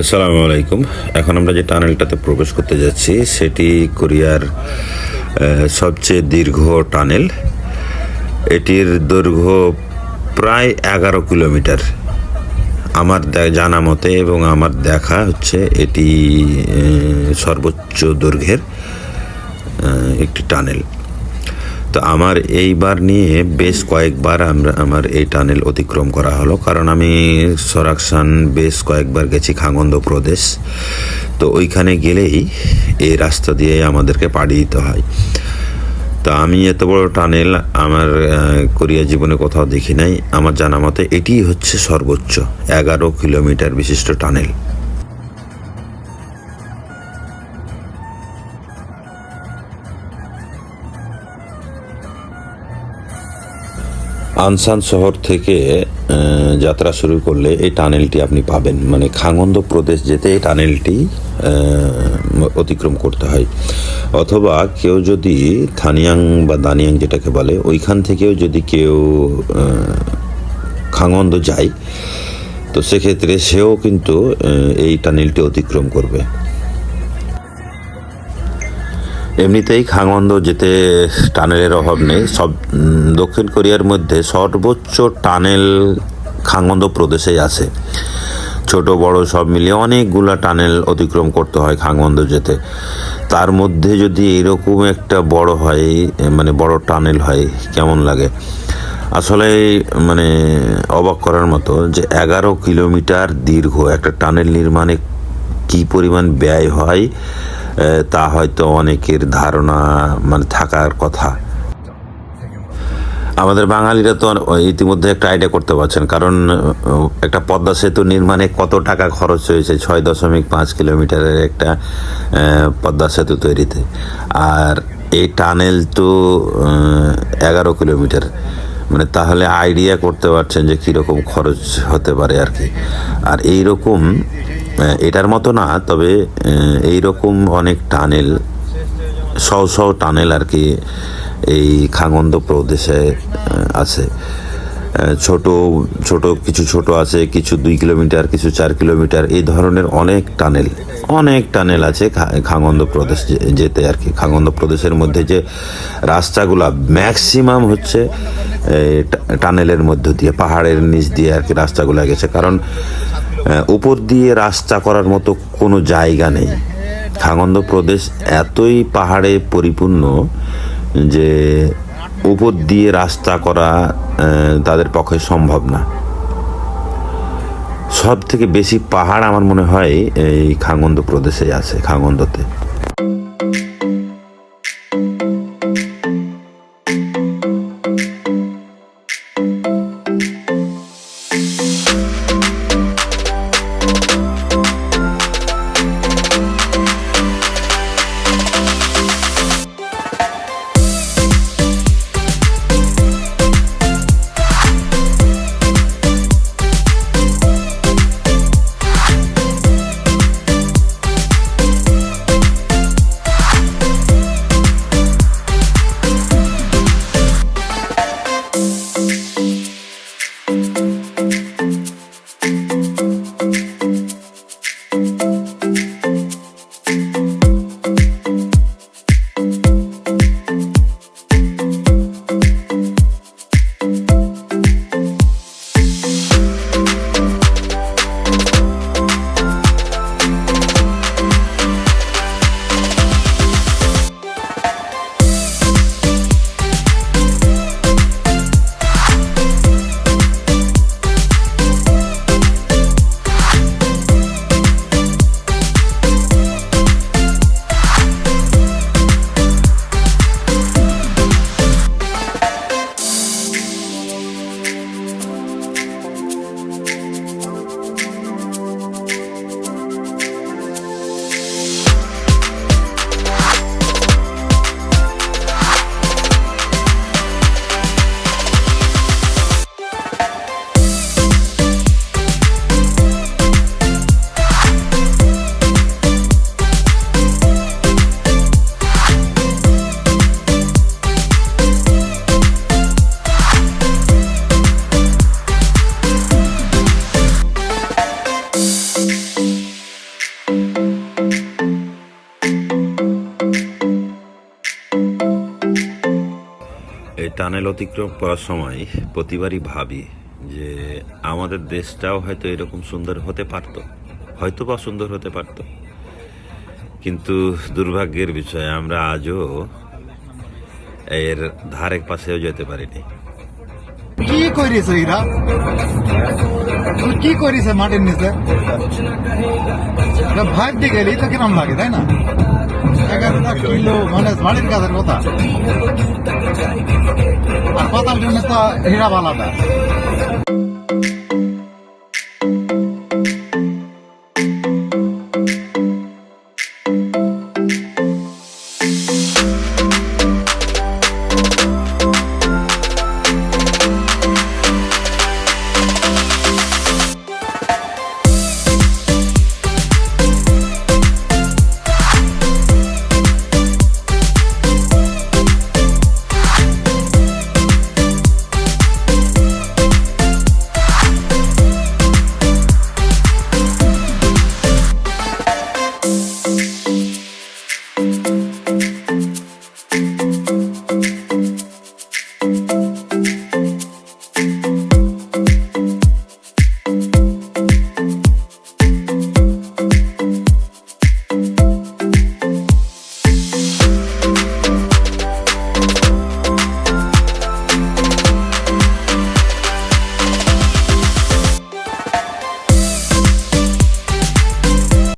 আসসালামু আলাইকুম। এখন আমরা যে টানেলটাতে প্রবেশ করতে যাচ্ছি, সেটি কোরিয়ার সবচেয়ে দীর্ঘ টানেল। এটির দৈর্ঘ্য প্রায় এগারো কিলোমিটার। আমার জানা মতে এবং আমার দেখা হচ্ছে এটি সর্বোচ্চ দৈর্ঘ্যের একটি টানেল। তো আমার এইবার নিয়ে বেশ কয়েকবার আমরা, আমার এই টানেল অতিক্রম করা হলো। কারণ আমি সরাকসান বেশ কয়েকবার গেছি খাঙ্গন্দ প্রদেশ। তো ওইখানে গেলেই এই রাস্তা দিয়ে আমাদেরকে পাড়ি দিতে হয়। তা আমি এত বড় টানেল আমার কোরিয়া জীবনে কোথাও দেখি নাই। আমার জানা মতে এটিই হচ্ছে সর্বোচ্চ এগারো কিলোমিটার বিশিষ্ট টানেল। আনসান শহর থেকে যাত্রা শুরু করলে এই টানেলটি আপনি পাবেন। মানে খাঙ্গন্দ প্রদেশ যেতে এই টানেলটি অতিক্রম করতে হয়। অথবা কেউ যদি থানিয়াং বা দানিয়াং যেটাকে বলে, ওইখান থেকেও যদি কেউ খাঙ্গন্দ যায়, তো সেক্ষেত্রে সেও কিন্তু এই টানেলটি অতিক্রম করবে। এমনিতেই খাঙ্গন্দ যেতে টানেলের অভাব নেই। সব দক্ষিণ কোরিয়ার মধ্যে সর্বোচ্চ টানেল খাঙ্গন্দ প্রদেশেই আছে। ছোট, বড় সব মিলিয়ে অনেকগুলা টানেল অতিক্রম করতে হয় খাঙ্গন্দ যেতে। তার মধ্যে যদি এরকম একটা বড় হয় মানে বড় টানেল হয়, কেমন লাগে? আসলে মানে অবাক করার মতো যে এগারো কিলোমিটার দীর্ঘ একটা টানেল নির্মাণে কি পরিমাণ ব্যয় হয় তা হয়তো অনেকের ধারণা মানে থাকার কথা। আমাদের বাঙালিরা তো ইতিমধ্যে একটা আইডিয়া করতে পারছেন, কারণ একটা পদ্মা সেতু নির্মাণে কত টাকা খরচ হয়েছে? ছয় দশমিক পাঁচ কিলোমিটারের একটা পদ্মা সেতু তৈরিতে। আর এই টানেল তো এগারো কিলোমিটার। মানে তাহলে আইডিয়া করতে পারছেন যে কীরকম খরচ হতে পারে আর কি। আর এই রকম এটার মতো না, তবে এই রকম অনেক টানেল, শও শও টানেল আর কি এই খাঙ্গন্দ প্রদেশে আছে। ছোট ছোট, কিছু ছোট আছে, কিছু দুই কিলোমিটার, কিছু চার কিলোমিটার, এই ধরনের অনেক টানেল অনেক টানেল আছে খাঙ্গন্দ প্রদেশ যেতে আর কি। খাঙ্গন্দ প্রদেশের মধ্যে যে রাস্তাগুলা ম্যাক্সিমাম হচ্ছে টানেলের মধ্য দিয়ে, পাহাড়ের নিচ দিয়ে আর কি রাস্তাগুলো গেছে। কারণ উপর দিয়ে রাস্তা করার মতো কোনো জায়গা নেই। খাগন্দ প্রদেশ এতই পাহাড়ে পরিপূর্ণ যে উপর দিয়ে রাস্তা করা তাদের পক্ষে সম্ভব না। সব থেকে বেশি পাহাড় আমার মনে হয় এই খাঙ্গন্দ প্রদেশে আছে খাঙ্গন্দতে টানেল অতিক্রম করার সময় প্রতিবারই ভাবি যে আমাদের দেশটাও হয়তো এরকম সুন্দর হতে পারত, হয়তো বা সুন্দর হতে পারত। কিন্তু দুর্ভাগ্যের বিষয়, আমরা আজও এর ধারে পাশেও যেতে পারিনি। কি করিছে এরা কি করিছে মাটির নিচে? ভাবতে গেলেই তো কিরম লাগে, তাই না? এগারোটা কিলো মানে মাটির কাজের কথা। আর পাতাল ট্রেনে তো হীরা বালাদা